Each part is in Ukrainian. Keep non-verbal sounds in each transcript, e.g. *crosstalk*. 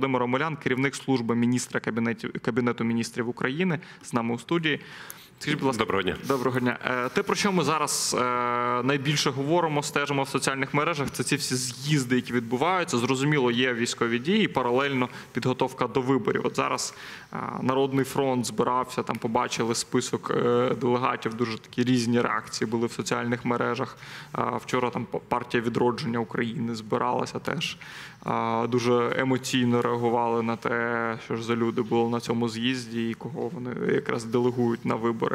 Володимир Омелян, керівник служби міністра кабінетів кабінету міністрів України, з нами у студії. Скажіть, будь ласка, Доброго дня. Доброго дня. Е, Те, про що ми зараз е, найбільше говоримо, стежимо в соціальних мережах, це ці всі з'їзди, які відбуваються. Зрозуміло, є військові дії, паралельно підготовка до виборів. От зараз е, Народний фронт збирався, там побачили список делегатів, дуже такі різні реакції були в соціальних мережах. Вчора там партія відродження України збиралася теж. Дуже емоційно реагували на те, що ж за люди були на цьому з'їзді і кого вони якраз делегують на вибори.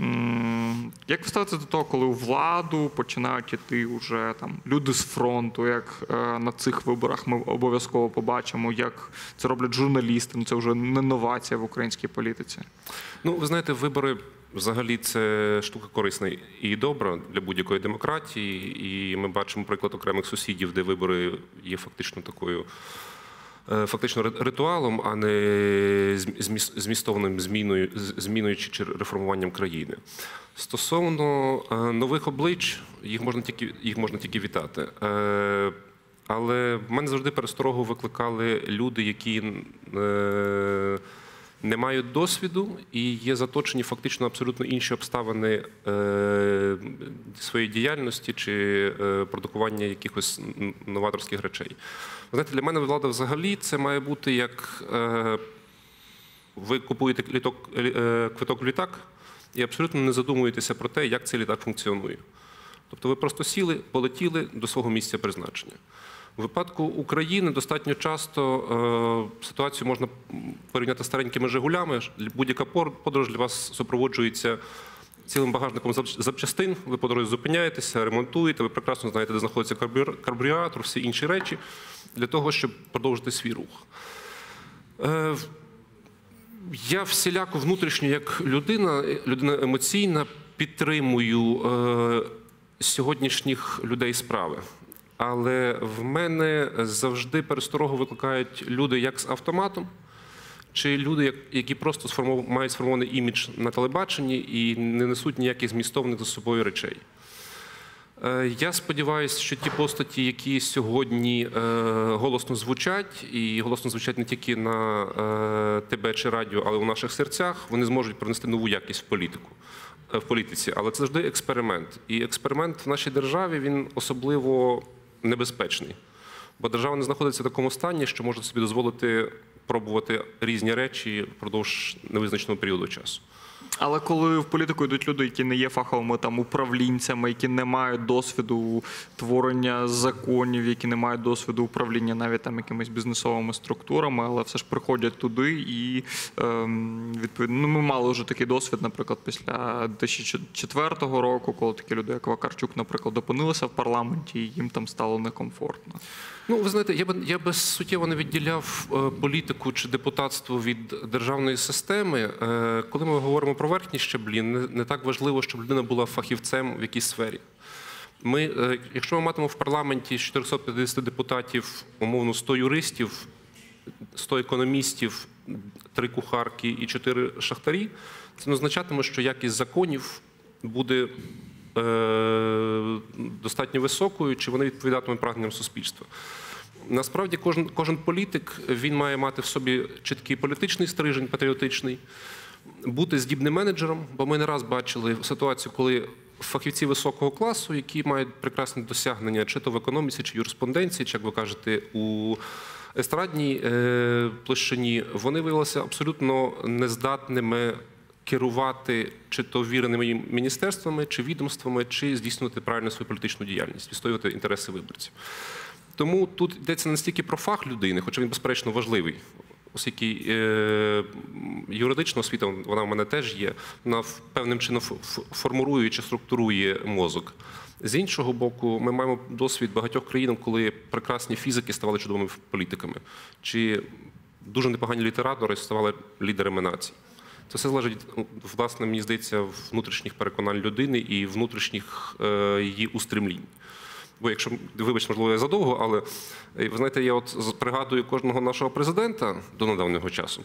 М, Як ви ставитеся до того, коли у владу починають іти вже там люди з фронту, як е, на цих виборах ми обов'язково побачимо, як це роблять журналісти? Ну, Це вже не новація в українській політиці. Ну, ви знаєте, вибори взагалі це штука корисна і добра для будь-якої демократії. І ми бачимо приклад окремих сусідів, де вибори є фактично такою. Е, Фактично ри- ритуалом, а не зміс- змістовним зміною, зміною чи- реформуванням країни. Стосовно е, нових облич, їх можна тільки їх можна тільки вітати. Е, Але в мене завжди пересторогу викликали люди, які не мають досвіду і є заточені фактично абсолютно інші обставини своєї діяльності чи продукування якихось новаторських речей. Знаєте, для мене влада взагалі це має бути як е, ви купуєте літок, е, квиток в літак і абсолютно не задумуєтеся про те, як цей літак функціонує. Тобто ви просто сіли, полетіли до свого місця призначення. У випадку України достатньо часто е, ситуацію можна порівняти з старенькими Жигулями. Будь-яка подорож для вас супроводжується цілим багажником запчастин. Ви по дорозі зупиняєтеся, ремонтуєте, ви прекрасно знаєте, де знаходиться карбюр- карбюратор, всі інші речі, для того, щоб продовжити свій рух. Е, я всіляко внутрішньо, як людина, людина емоційна, підтримую е, сьогоднішніх людей справи. Але в мене завжди пересторогу викликають люди як з автоматом, чи люди, які просто сформов... мають сформований імідж на телебаченні і не несуть ніяких змістовних за собою речей. Е, Я сподіваюся, що ті постаті, які сьогодні е, голосно звучать, і голосно звучать не тільки на е, ТБ чи радіо, але у наших серцях, вони зможуть принести нову якість в політику. В політиці, але це завжди експеримент. І експеримент в нашій державі він особливо небезпечний. Бо держава не знаходиться в такому стані, що може собі дозволити пробувати різні речі впродовж невизначеного періоду часу. Але коли в політику йдуть люди, які не є фаховими там управлінцями, які не мають досвіду творення законів, які не мають досвіду управління навіть там якимись бізнесовими структурами, але все ж приходять туди і ем, відповідно ну, ми мали вже такий досвід, наприклад, після 2004 року, коли такі люди, як Вакарчук, наприклад, опинилися в парламенті, і їм там стало некомфортно. Ну, ви знаєте, я би я би суттєво не відділяв е, політику чи депутатство від державної системи. Е, Коли ми говоримо про верхні щаблі, не, не так важливо, щоб людина була фахівцем в якійсь сфері. Ми, е, якщо ми матимемо в парламенті з 450 депутатів, умовно 100 юристів, 100 економістів, 3 кухарки і 4 шахтарі, це не означатиме, що якість законів буде достатньо високою, чи вони відповідатимуть прагненням суспільства. Насправді, кожен, кожен політик він має мати в собі чіткий політичний стрижень, патріотичний, бути здібним менеджером, бо ми не раз бачили ситуацію, коли фахівці високого класу, які мають прекрасні досягнення, чи то в економіці, чи юриспонденції, чи як ви кажете, у естрадній е, площині, вони виявилися абсолютно нездатними керувати чи то віреними міністерствами, чи відомствами, чи здійснювати правильно свою політичну діяльність, відстоювати інтереси виборців. Тому тут йдеться не стільки про фах людини, хоча він безперечно важливий. Оскільки е, юридична освіта, вона в мене теж є, вона певним чином ф- ф- формує чи структурує мозок. З іншого боку, ми маємо досвід багатьох країн, коли прекрасні фізики ставали чудовими політиками, чи дуже непогані літератори ставали лідерами націй. Це все залежить, власне, мені здається, внутрішніх переконань людини і внутрішніх е, її устремлінь. Бо якщо вибач, можливо, я задовго, але е, ви знаєте, я от пригадую кожного нашого президента до недавнього часу.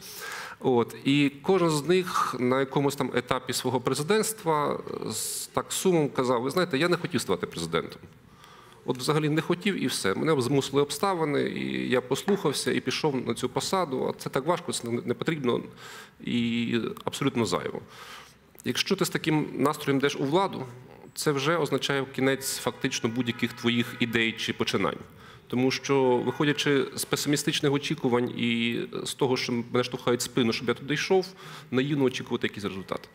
От і кожен з них на якомусь там етапі свого президентства з так сумом казав: ви знаєте, я не хотів ставати президентом. От взагалі не хотів і все. Мене змусили обставини, і я послухався і пішов на цю посаду. А це так важко, це не потрібно і абсолютно зайво. Якщо ти з таким настроєм йдеш у владу, це вже означає кінець фактично будь-яких твоїх ідей чи починань. Тому що, виходячи з песимістичних очікувань і з того, що мене штовхають спину, щоб я туди йшов, наївно очікувати якийсь результат.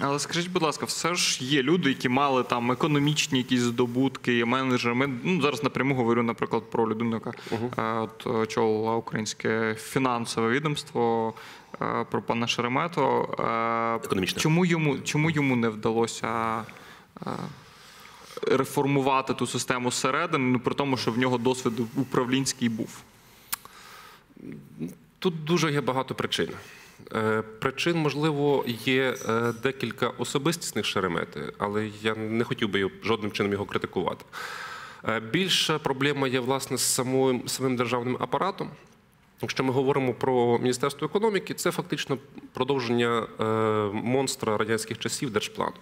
Але скажіть, будь ласка, все ж є люди, які мали там економічні якісь здобутки, є менеджери. Ми ну, зараз напряму говорю, наприклад, про людину, яка е, очолила українське фінансове відомство, е, про пана Шеремету. Е, Економічне. Чому йому, чому йому не вдалося реформувати ту систему зсередини, ну, при тому, що в нього досвід управлінський був? Тут дуже є багато причин. Е, Причин, можливо, є е, декілька особистісних шеремети, але я не хотів би жодним чином його критикувати. Е, Більша проблема є власне з самим, самим державним апаратом. Якщо ми говоримо про Міністерство економіки, це фактично продовження монстра радянських часів держплану.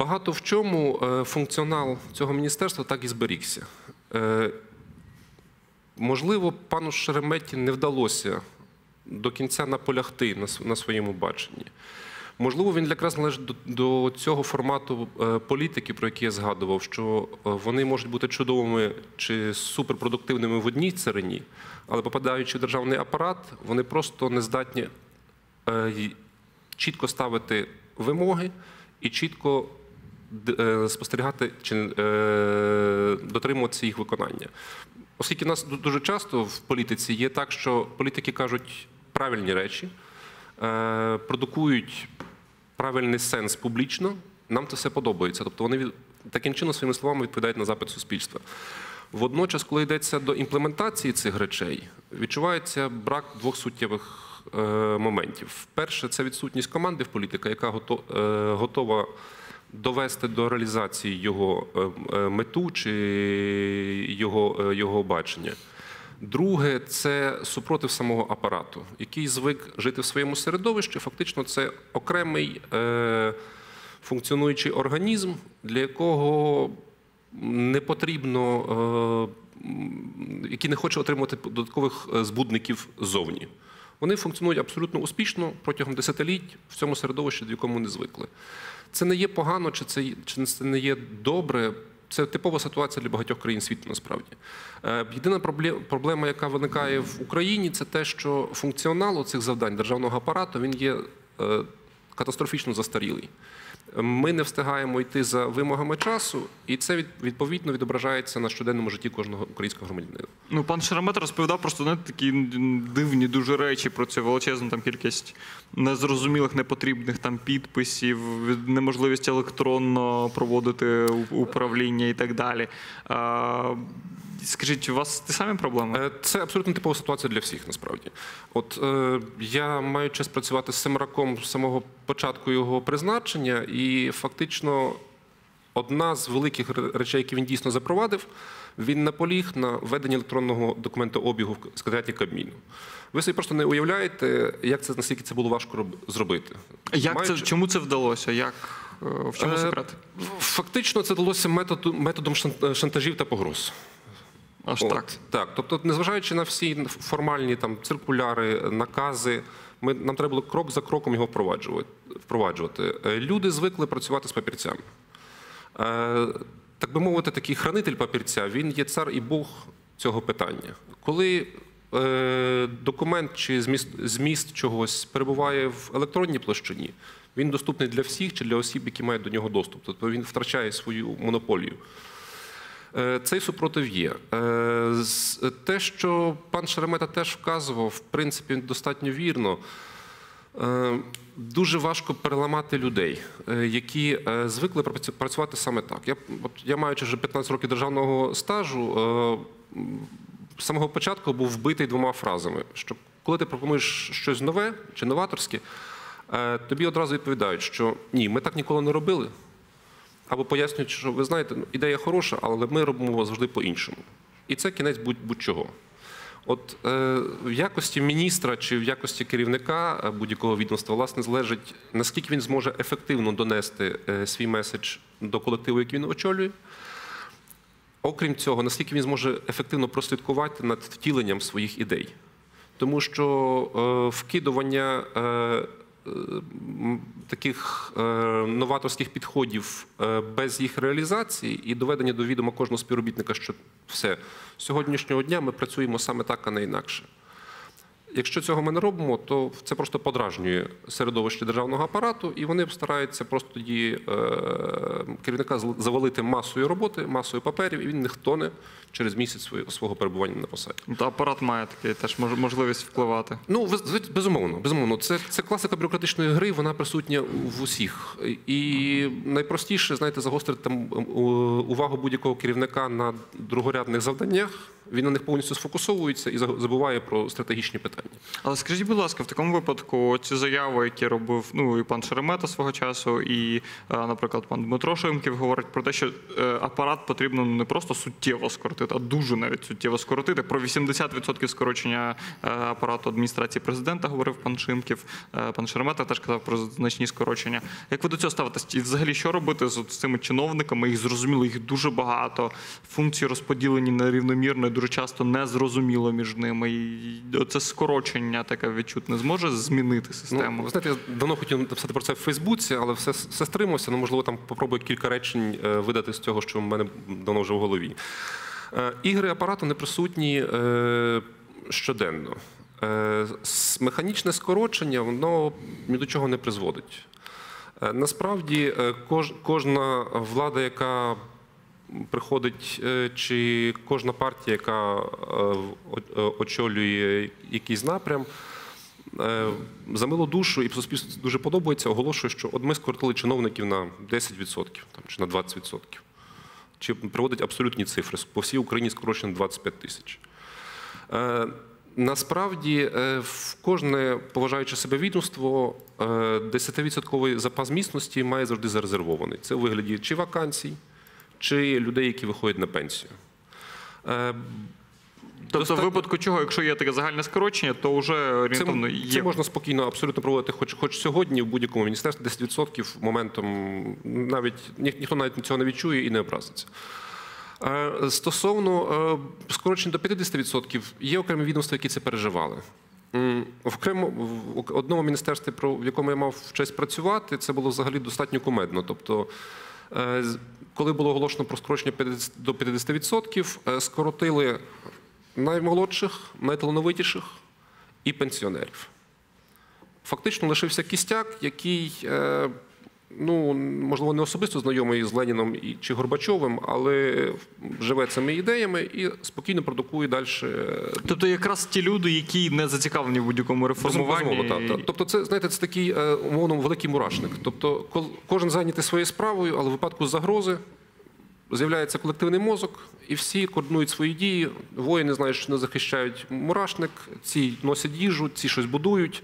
Багато в чому е, функціонал цього міністерства так і зберігся. Е, Можливо, пану Шереметі не вдалося до кінця наполягти на своєму баченні. Можливо, він якраз належить до, цього формату е, політики, про який я згадував, що вони можуть бути чудовими чи суперпродуктивними в одній царині, але попадаючи в державний апарат, вони просто не здатні чітко ставити вимоги і чітко спостерігати чи е, дотримуватися їх виконання. Оскільки нас дуже часто в політиці є так, що політики кажуть правильні речі, е, продукують правильний сенс публічно, нам це все подобається. Тобто вони таким чином своїми словами відповідають на запит суспільства. Водночас, коли йдеться до імплементації цих речей, відчувається брак двох суттєвих е, моментів. Перше, це відсутність команди в політика, яка е, готова довести до реалізації його е, е, мету чи його, е, його бачення. Друге, це супротив самого апарату, який звик жити в своєму середовищі. Фактично, це окремий е, функціонуючий організм, для якого не потрібно, е, який не хоче отримувати додаткових збудників ззовні. Вони функціонують абсолютно успішно протягом десятиліть в цьому середовищі, до якому не звикли. Це не є погано, чи це, чи це не є добре. Це типова ситуація для багатьох країн світу насправді. Е, Єдина пробле- проблема, яка виникає в Україні, це те, що функціонал цих завдань державного апарату він є е, катастрофічно застарілий. Ми не встигаємо йти за вимогами часу, і це відповідно відображається на щоденному житті кожного українського громадянина. Ну, пан Шеремет розповідав просто не такі дивні дуже речі про цю величезну там кількість незрозумілих, непотрібних там підписів, неможливість електронно проводити управління і так далі. Скажіть, у вас ті самі проблеми? Е, Це абсолютно типова ситуація для всіх, насправді. От е, я маю честь працювати з Семраком з самого початку його призначення, і фактично одна з великих речей, які він дійсно запровадив, він наполіг на введенні електронного документообігу в секретаріаті Кабміну. Ви собі просто не уявляєте, як це наскільки це було важко зробити. Як це, Маючи- чому це вдалося? Як, е, в чому Е, секрет? Фактично, це далося методом шан- шантажів та погроз. Аж От, так. Так, тобто, незважаючи на всі формальні там циркуляри, накази, ми, нам треба було крок за кроком його впроваджувати. впроваджувати. Е, Люди звикли працювати з папірцями. Е, Так би мовити, такий хранитель папірця, він є цар і Бог цього питання. Коли е, документ чи зміст, зміст чогось перебуває в електронній площині, він доступний для всіх чи для осіб, які мають до нього доступ. Тобто він втрачає свою монополію. Е, Цей супротив є. Е, Те, що пан Шеремета теж вказував, в принципі, достатньо вірно. Е, Дуже важко переламати людей, які звикли працю- працювати саме так. Я, я маючи вже 15 років державного стажу, з самого початку був вбитий двома фразами: що коли ти пропонуєш щось нове чи новаторське, тобі одразу відповідають, що ні, ми так ніколи не робили. Або пояснюють, що ви знаєте, ну, ідея хороша, але ми робимо завжди по-іншому. І це кінець будь- будь-чого. От е, в якості міністра чи в якості керівника е, будь-якого відомства, власне, залежить, наскільки він зможе ефективно донести е, свій меседж до колективу, який він очолює. Окрім цього, наскільки він зможе ефективно прослідкувати над втіленням своїх ідей. Тому що е, вкидування е, таких е, новаторських підходів е, без їх реалізації і доведення до відома кожного співробітника, що все з сьогоднішнього дня ми працюємо саме так, а не інакше. Якщо цього ми не робимо, то це просто подражнює середовище державного апарату, і вони стараються просто тоді е, керівника завалити масою роботи, масою паперів, і він не тоне через місяць свого перебування на посаді. Та апарат має такий теж мож- можливість впливати. Ну, безумовно, безумовно. Це, це класика бюрократичної гри, вона присутня в усіх. І найпростіше, знаєте, загострити там ем, увагу будь-якого керівника на другорядних завданнях. Він на них повністю сфокусовується і за- забуває про стратегічні питання. Але скажіть, будь ласка, в такому випадку ці заяви, які робив ну і пан Шеремета свого часу, і, е, наприклад, пан Дмитро Шимків говорить про те, що е, апарат потрібно не просто суттєво скоротити, а дуже навіть суттєво скоротити. Про 80% скорочення е, апарату адміністрації президента говорив пан Шимків. Пан Шеремета теж казав про значні скорочення. Як ви до цього ставитесь? І взагалі що робити з цими чиновниками? Їх зрозуміло, їх дуже багато. Функції розподілені нерівномірно, і дуже часто незрозуміло між ними. І це скорочення таке відчутне зможе змінити систему. Ну, ви знаєте, я давно хотів написати про це в Фейсбуці, але все, все стримався. Ну, можливо, там попробую кілька речень е, видати з цього, що в мене давно вже в голові. Е, Ігри апарату не присутні е, щоденно. Механічне скорочення воно ні до чого не призводить. Насправді, кож, кожна влада, яка приходить, е, чи кожна партія, яка е, е, очолює якийсь напрям, за милу душу і суспільству дуже подобається, оголошує, що от ми скоротили чиновників на 10% там, чи на 20%. Чи приводить абсолютні цифри. По всій Україні скорочено 25 тисяч. Насправді, в кожне поважаюче себе відомство е, 10% запас міцності має завжди зарезервований. Це у вигляді чи вакансій, чи людей, які виходять на пенсію. Е, Тобто, в випадку чого, якщо є таке загальне скорочення, то вже Це, є. це можна спокійно абсолютно проводити, хоч, хоч сьогодні в будь-якому міністерстві 10% моментом навіть ні, ніхто навіть цього не відчує і не образиться. Е, Стосовно е, скорочень до 50%, є окремі відомства, які це переживали. М, Окремо в одному міністерстві, в якому я мав честь працювати, це було взагалі достатньо кумедно. Тобто, коли було оголошено про скорочення до 50%, е, скоротили наймолодших, найталановитіших і пенсіонерів. Фактично лишився кістяк, який, е, ну, можливо, не особисто знайомий з Леніном чи Горбачовим, але живе цими ідеями і спокійно продукує далі. Тобто, якраз ті люди, які не зацікавлені в будь-якому реформуванні. Безумовно, так, так. Тобто, це знаєте, це такий е, умовно великий мурашник. Тобто, кожен зайнятий своєю справою, але в випадку загрози з'являється колективний мозок, і всі координують свої дії. Воїни знають, що не захищають мурашник, ці носять їжу, ці щось будують.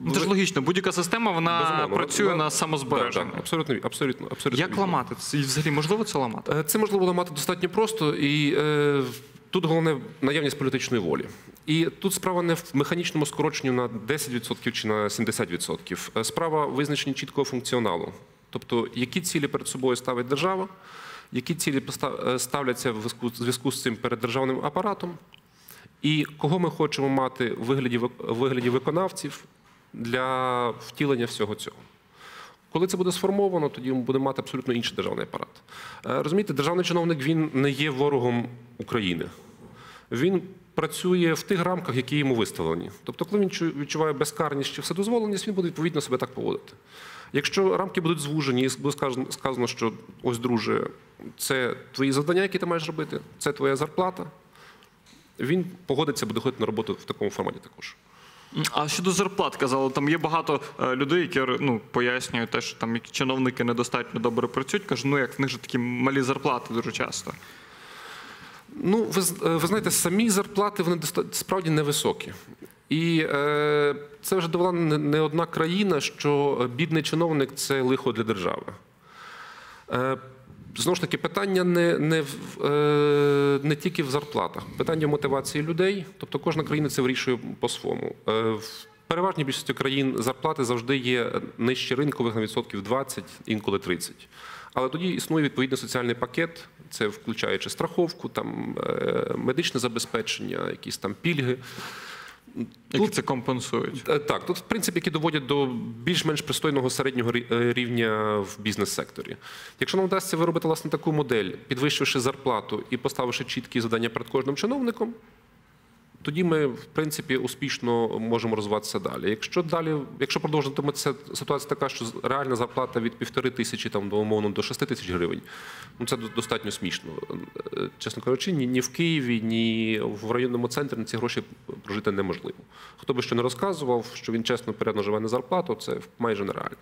Ну, Це ж логічно, будь-яка система вона Безумовно. працює Вона- на самозбереження. Так, так, абсолютно, абсолютно, абсолютно. Як вірно. ламати це? І взагалі можливо це ламати? Е, Це можливо ламати достатньо просто, і е, тут головне наявність політичної волі. І тут справа не в механічному скороченню на 10% чи на 70%. Е, Справа в визначенні чіткого функціоналу. Тобто, які цілі перед собою ставить держава, які цілі поста- е, ставляться в зв'язку- в зв'язку з цим перед державним апаратом, і кого ми хочемо мати в вигляді, вик- в вигляді виконавців для втілення всього цього. Коли це буде сформовано, тоді ми будемо мати абсолютно інший державний апарат. Е, Розумієте, державний чиновник він не є ворогом України. Він працює в тих рамках, які йому виставлені. Тобто, коли він відчуває безкарність чи вседозволеність, він буде відповідно себе так поводити. Якщо рамки будуть звужені, і буде сказано, сказано, що ось, друже, це твої завдання, які ти маєш робити, це твоя зарплата, він погодиться, буде ходити на роботу в такому форматі також. А щодо зарплат казали, там є багато е, людей, які ну, пояснюють те, що там чиновники недостатньо добре працюють. Кажуть, ну як в них же такі малі зарплати дуже часто. Ну, ви, е, ви знаєте, самі зарплати вони справді невисокі. І е, це вже довела не, одна країна, що бідний чиновник це лихо для держави. Е, знову ж таки, питання не, не, е, не тільки в зарплатах, питання в мотивації людей. Тобто кожна країна це вирішує по-своєму. Е, в переважній більшості країн зарплати завжди є нижче ринкових на відсотків 20, інколи 30. Але тоді існує відповідний соціальний пакет, це включаючи страховку, там е, медичне забезпечення, якісь там пільги. Які це компенсують? Е, Так, тут в принципі, які доводять до більш-менш пристойного середнього е, рівня в бізнес-секторі. Якщо нам вдасться виробити власне таку модель, підвищивши зарплату і поставивши чіткі завдання перед кожним чиновником, тоді ми, в принципі, успішно можемо розвиватися далі. Якщо далі, якщо продовжуватиметься ситуація така, що реальна зарплата від півтори тисячі там до умовно до шести тисяч гривень, ну це достатньо смішно. Е, Чесно кажучи, ні, ні в Києві, ні в районному центрі на ці гроші прожити неможливо. Хто би що не розказував, що він чесно порядно живе на зарплату, це майже нереально.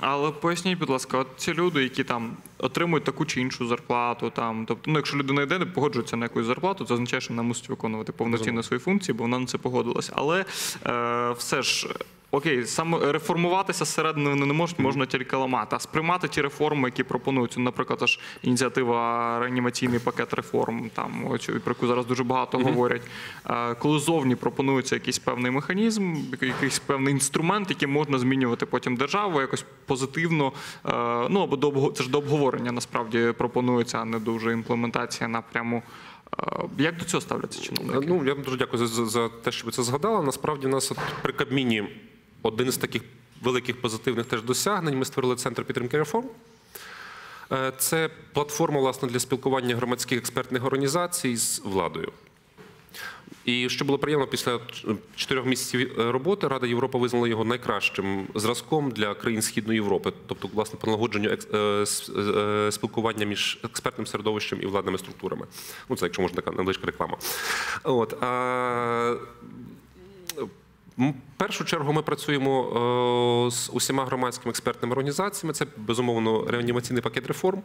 Але поясніть, будь ласка, от ці люди, які там отримують таку чи іншу зарплату, там, тобто, ну, якщо людина йде, не погоджується на якусь зарплату, це означає, що вона мусить виконувати повноцінно свої функції, бо вона на це погодилась. Але е, все ж. Окей, саме реформуватися зсередини вони не можуть, можна тільки ламати. А сприймати ті реформи, які пропонують, ну, наприклад, аж ініціатива реанімаційний пакет реформ, там про яку зараз дуже багато говорять. Е, Коли зовні пропонується якийсь певний механізм, якийсь певний інструмент, яким можна змінювати потім державу, якось позитивно. е, Ну або до це ж до обговорення насправді пропонується, а не дуже імплементація напряму. Е, Як до цього ставляться чиновники? Ну, я вам дуже дякую за, за, за те, що ви це згадали. Насправді, у нас от при Кабміні один з таких великих позитивних теж досягнень. Ми створили центр підтримки реформ. Е, Це платформа власне для спілкування громадських експертних організацій з владою. І що було приємно, після чотирьох місяців е, роботи Рада Європи визнала його найкращим зразком для країн Східної Європи, тобто, власне, по налагодженню е, спілкування між експертним середовищем і владними структурами. Ну, це якщо можна така невеличка реклама. От, В першу чергу ми працюємо е, з усіма громадськими експертними організаціями. Це безумовно реанімаційний пакет реформ.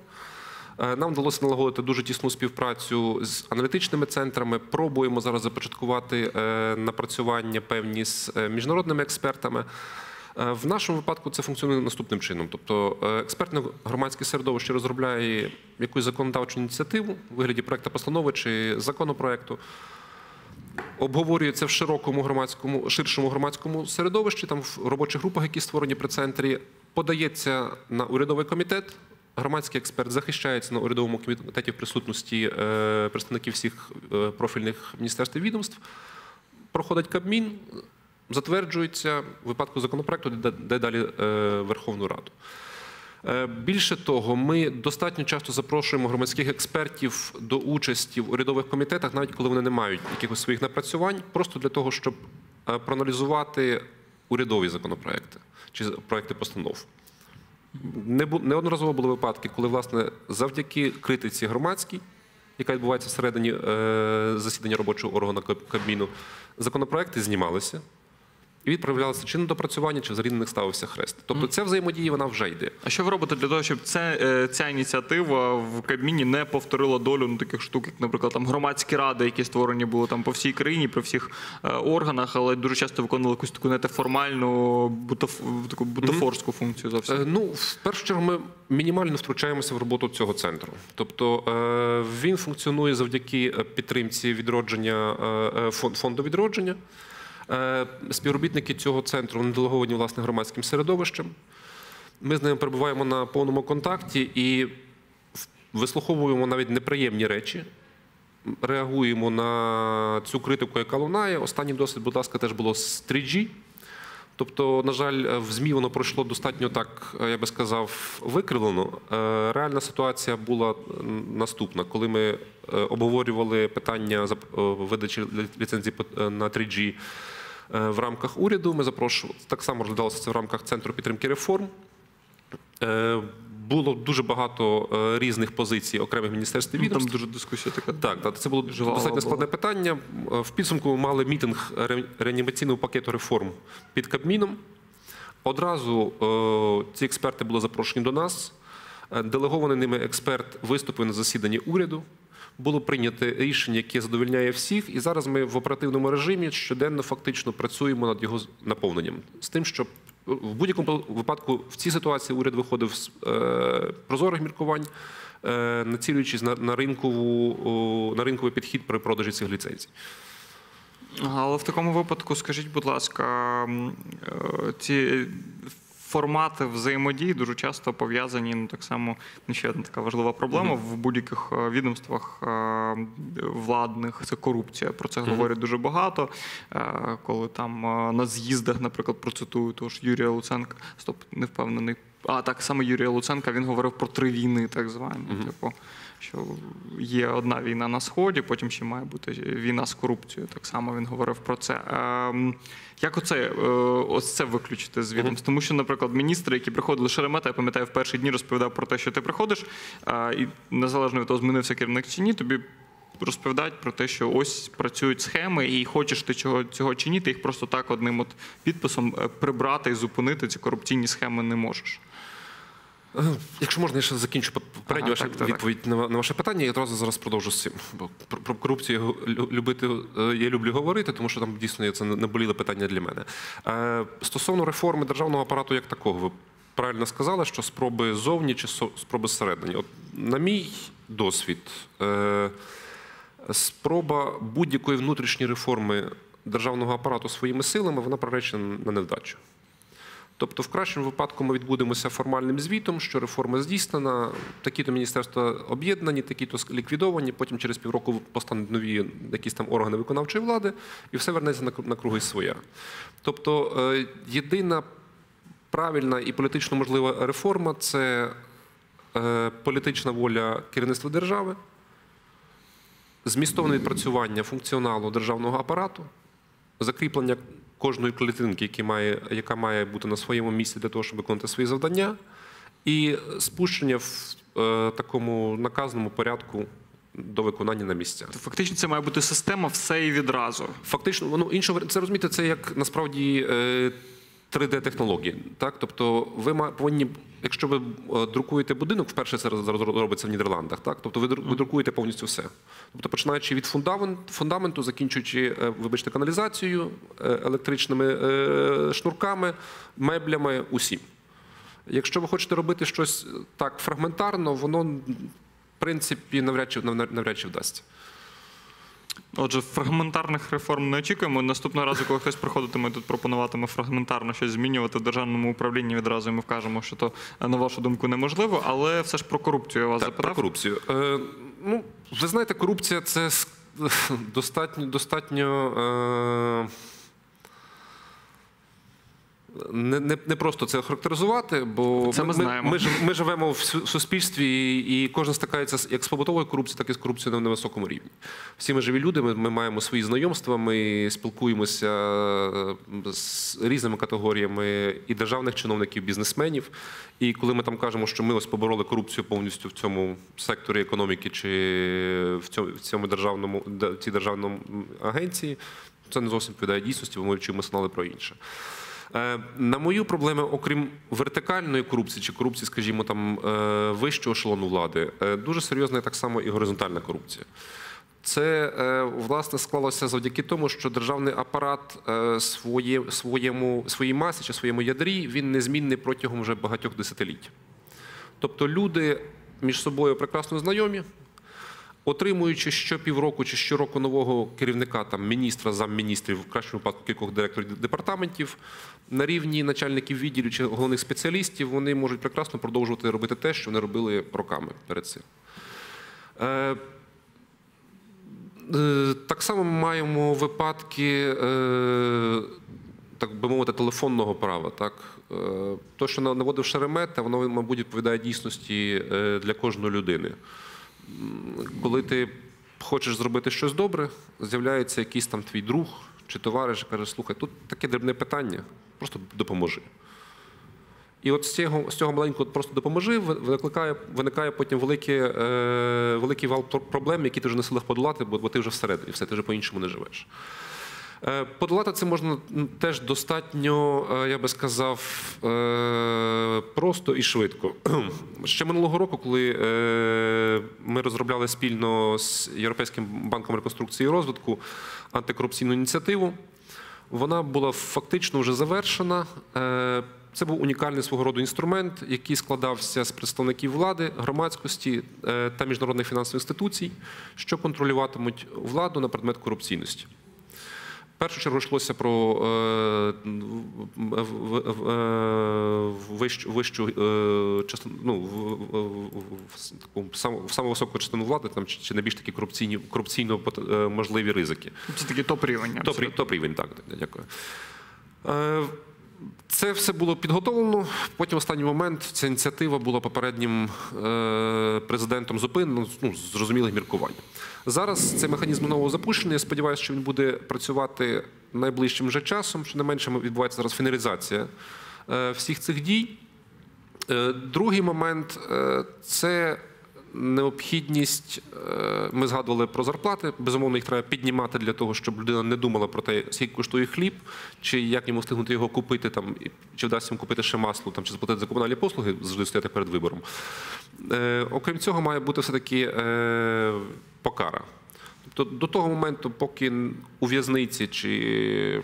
Е, Нам вдалося налагодити дуже тісну співпрацю з аналітичними центрами. Пробуємо зараз започаткувати е, напрацювання певні з міжнародними експертами. В нашому випадку це функціонує наступним чином. Тобто експертне громадське середовище розробляє якусь законодавчу ініціативу у вигляді проекту постанови чи законопроекту обговорюється в широкому громадському, ширшому громадському середовищі, там в робочих групах, які створені при центрі, подається на урядовий комітет. Громадський експерт захищається на урядовому комітеті в присутності е, представників всіх е, профільних міністерств і відомств. Проходить Кабмін, затверджується в випадку законопроекту, де, далі е, Верховну Раду. Е, Більше того, ми достатньо часто запрошуємо громадських експертів до участі в урядових комітетах, навіть коли вони не мають якихось своїх напрацювань, просто для того, щоб е, проаналізувати урядові законопроекти чи проекти постанов. Неодноразово були випадки, коли власне завдяки критиці громадській, яка відбувається всередині е, засідання робочого органу Кабміну, законопроекти знімалися і відправлялися чи на допрацювання, чи взагалі на них ставився хрест. Тобто ця взаємодія вона вже йде. А що ви робите для того, щоб це, е, ця ініціатива в Кабміні не повторила долю ну, таких штук, як, наприклад, там громадські ради, які створені були там по всій країні, при всіх е, органах, але дуже часто виконували якусь таку знаєте, формальну бутаф, таку бутафорську функцію зовсім. Е, Ну, в першу чергу, ми мінімально втручаємося в роботу цього центру. Тобто е, він функціонує завдяки е, підтримці відродження е, е, фон- фонду відродження. Е, Співробітники цього центру делеговані власне громадським середовищем. Ми з ними перебуваємо на повному контакті і вислуховуємо навіть неприємні речі. Реагуємо на цю критику, яка лунає. Останній досвід, будь ласка, теж було з 3G. Тобто, на жаль, в ЗМІ воно пройшло достатньо так, я би сказав, викривлено. Е, Реальна ситуація була наступна, коли ми е, обговорювали питання е, видачі ліцензії е, на 3G е, в рамках уряду. Ми запрошували так само розглядалося це в рамках центру підтримки реформ. Е, Було дуже багато е, різних позицій окремих міністерств і Ну, відомств. Там дуже дискусія така. Так, так, це було Жвава достатньо була. складне питання. Е, В підсумку ми мали мітинг реанімаційного пакету реформ під Кабміном. Одразу е, ці експерти були запрошені до нас. Е, Делегований ними експерт виступив на засіданні уряду. Було прийнято рішення, яке задовольняє всіх, і зараз ми в оперативному режимі щоденно фактично працюємо над його наповненням. З тим, щоб в будь-якому випадку в цій ситуації уряд виходив з е, прозорих міркувань, е, націлюючись на, на, ринкову, на ринковий підхід при продажі цих ліцензій. Але в такому випадку, скажіть, будь ласка, е, ці формати взаємодії дуже часто пов'язані. Ну так само ще одна така важлива проблема в будь-яких е, відомствах е, владних це корупція. Про це говорять дуже багато. Е, Коли там на з'їздах, наприклад, процитую того ж Юрія Луценка, стоп, не впевнений. А так саме Юрія Луценка він говорив про три війни, так звані. Типу, що є одна війна на сході, потім ще має бути війна з корупцією. Так само він говорив про це. Ем, як оце е, ось це виключити з відомств? Тому що, наприклад, міністри, які приходили Шеремета, я пам'ятаю, в перші дні розповідав про те, що ти приходиш, е, і незалежно від того, змінився керівник чи ні, тобі. Розповідають про те, що ось працюють схеми, і хочеш ти цього, цього чи ні, ти їх просто так одним от підписом е, прибрати і зупинити ці корупційні схеми не можеш. *clears throat* Якщо можна, я ще закінчу попередню Ага, вашу так, так, відповідь на на ваше питання, я одразу зараз продовжу з цим. Бо про, корупцію любити е, я люблю говорити, тому що там дійсно це наболіле питання для мене. Е, Стосовно реформи державного апарату як такого, ви правильно сказали, що спроби зовні чи спроби зсередині. От на мій досвід, е, спроба будь-якої внутрішньої реформи державного апарату своїми силами, вона приречена на невдачу. Тобто, в кращому випадку ми відбудемося формальним звітом, що реформа здійснена, такі-то міністерства об'єднані, такі-то ліквідовані, потім через півроку постануть нові якісь там органи виконавчої влади, і все вернеться на круги своя. Тобто, е, єдина правильна і політично можлива реформа це е, політична воля керівництва держави, змістовне відпрацювання функціоналу державного апарату, закріплення кожної клітинки, які має, яка має бути на своєму місці для того, щоб виконати свої завдання, і спущення в е, такому наказному порядку до виконання на місця Фактично, це має бути система все і відразу. Фактично, ну іншого це розумієте, це як насправді. Е, 3D-технології, так тобто, ви повинні, якщо ви е, друкуєте будинок, вперше це робиться в Нідерландах, так тобто ви друкуєте повністю все. Тобто, починаючи від фундамент, фундаменту, закінчуючи, е, вибачте, каналізацією, е, електричними шнурками, меблями, усім. Якщо ви хочете робити щось так фрагментарно, воно в принципі навряд чи навряд чи вдасться. Отже, фрагментарних реформ не очікуємо. Наступного разу, коли хтось приходитиме тут пропонуватиме фрагментарно щось змінювати в державному управлінні, відразу йому вкажемо, що то на вашу думку неможливо. Але все ж про корупцію я вас Так, запитав. про корупцію. Е, ну, ви знаєте, корупція це *laughs* достатньо, достатньо е, не, не, не просто це характеризувати, бо Це ми знаємо. Ми, жив- ми живемо в суспільстві, і кожен стикається як з побутовою корупцією, так і з корупцією на невисокому рівні. Всі ми живі люди, ми, ми маємо свої знайомства, ми спілкуємося е, з різними категоріями і державних чиновників, бізнесменів. І коли ми там кажемо, що ми ось побороли корупцію повністю в цьому секторі економіки чи в цьому, в цьому державному де- цій державному агенції, це не зовсім відповідає дійсності, бо ми чимось знали про інше. Е, На мою проблему, окрім вертикальної корупції чи корупції, скажімо, там е, вищого ешелону влади, е, дуже серйозна так само і горизонтальна корупція. Це власне склалося завдяки тому, що державний апарат своє, своєму, своїй масі чи своєму ядрі він незмінний протягом вже багатьох десятиліть. Тобто люди між собою прекрасно знайомі, отримуючи що півроку чи щороку нового керівника, там міністра, замміністрів, в кращому випадку кількох директорів департаментів, на рівні начальників відділів чи головних спеціалістів, вони можуть прекрасно продовжувати робити те, що вони робили роками перед цим. Е, Е, Так само ми маємо випадки, е, так би мовити, телефонного права. Так? Е, То, що наводив Шеремета, воно, мабуть, відповідає дійсності для кожної людини. Коли ти хочеш зробити щось добре, з'являється якийсь там твій друг чи товариш каже, слухай, тут таке дрібне питання, просто допоможи. І от з цього, з цього маленького просто допоможи, виникає виникає потім великий, е, великий вал проблем, які ти вже не силах подолати, бо, бо ти вже всередині, все, ти вже по-іншому не живеш. Е, Подолати це можна теж достатньо, е, я би сказав, е, просто і швидко. *clears throat* Ще минулого року, коли ми розробляли спільно з Європейським банком реконструкції і розвитку антикорупційну ініціативу, вона була фактично вже завершена. Це був унікальний свого роду інструмент, який складався з представників влади, громадськості та міжнародних фінансових інституцій, що контролюватимуть владу на предмет корупційності. В першу чергу йшлося про е, е, вищу, вищу е, частину, ну, в, саму, високу частину влади, там чи, найбільш такі корупційні, корупційно е, можливі ризики. Це такий топ-рівень. Топ, абсолютно. рів- топ рівень, так, так, дякую. Це все було підготовлено. Потім останній момент ця ініціатива була попереднім е, президентом зупинена ну, з зрозумілих міркувань. Зараз цей механізм знову запущений. Я сподіваюся, що він буде працювати найближчим вже часом. Що не менше відбувається зараз фіналізація е, всіх цих дій. Е, Другий момент це необхідність. е, Ми згадували про зарплати. Безумовно, їх треба піднімати для того, щоб людина не думала про те, скільки коштує хліб, чи як йому встигнути його купити, там, чи вдасться йому купити ще масло, там, чи заплатити за комунальні послуги, завжди стояти перед вибором. Е, Окрім цього, має бути все-таки е, покара. Тобто до того моменту, поки у в'язниці чи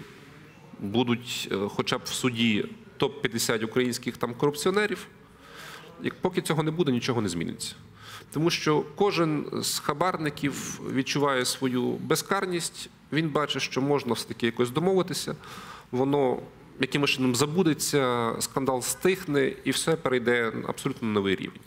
будуть хоча б в суді топ-50 українських там корупціонерів, як поки цього не буде, нічого не зміниться. Тому що кожен з хабарників відчуває свою безкарність, він бачить, що можна все-таки якось домовитися, воно якимось чином забудеться, скандал стихне і все перейде на абсолютно новий рівень.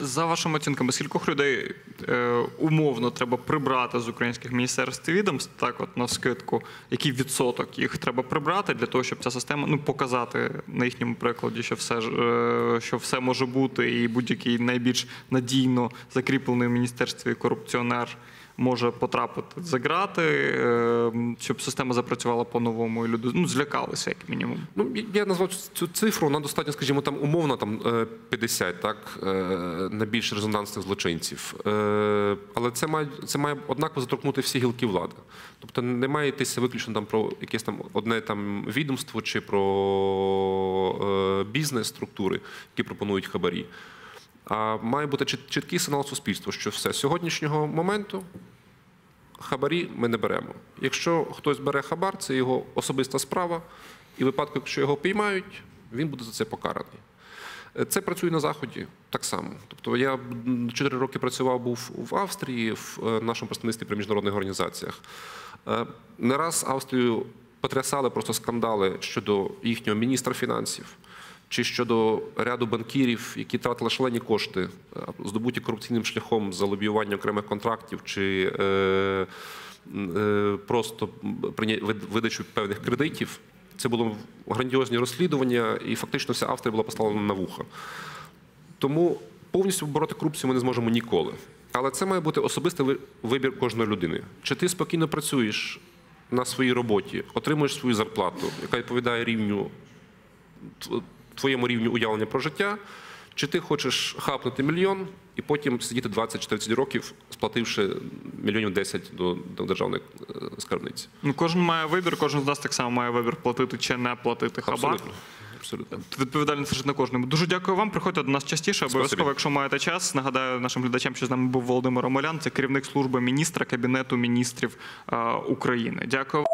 За вашими оцінками, скількох людей е, умовно треба прибрати з українських міністерств і відомств, так от на скидку, який відсоток їх треба прибрати для того, щоб ця система ну показати на їхньому прикладі, що все е, що все може бути, і будь-який найбільш надійно закріплений в міністерстві корупціонер може потрапити за грати, е, щоб система запрацювала по-новому, і люди ну злякалися, як мінімум. Ну, я назвав цю цифру, вона достатньо, скажімо, там умовно там е, 50, так, е, на більш резонансних злочинців. Е, Але це має, це має однаково заторкнути всі гілки влади. Тобто не має йтися виключно там про якесь там одне там відомство чи про е, бізнес структури, які пропонують хабарі. А має бути чіткий сигнал суспільству, що все з сьогоднішнього моменту хабарі ми не беремо. Якщо хтось бере хабар, це його особиста справа, і в випадку, якщо його піймають, він буде за це покараний. Е, Це працює на заході так само. Тобто я м, 4 роки працював був в Австрії в е, нашому представництві при міжнародних організаціях. Е, Не раз Австрію потрясали просто скандали щодо їхнього міністра фінансів. Чи щодо ряду банкірів, які тратили шалені кошти, е, здобуті корупційним шляхом за лобіювання окремих контрактів, чи е, е, просто видачу певних кредитів. Це було грандіозні розслідування, і фактично вся Австрія була поставлена на вуха. Тому повністю бороти корупцію ми не зможемо ніколи. Але це має бути особистий вибір кожної людини. Чи ти спокійно працюєш на своїй роботі, отримуєш свою зарплату, яка відповідає рівню твоєму рівню уявлення про життя, чи ти хочеш хапнути мільйон і потім сидіти 20-40 років, сплативши мільйонів 10 до, до державної е, скарбниці. Ну кожен має вибір, кожен з нас так само має вибір платити чи не платити хабар. Абсолютно. Абсолютно. Відповідальність лежить на кожному. Дуже дякую вам. Приходьте до нас частіше. Обов'язково, якщо маєте час. Нагадаю нашим глядачам, що з нами був Володимир Омелян, це керівник служби міністра Кабінету міністрів е, України. Дякую.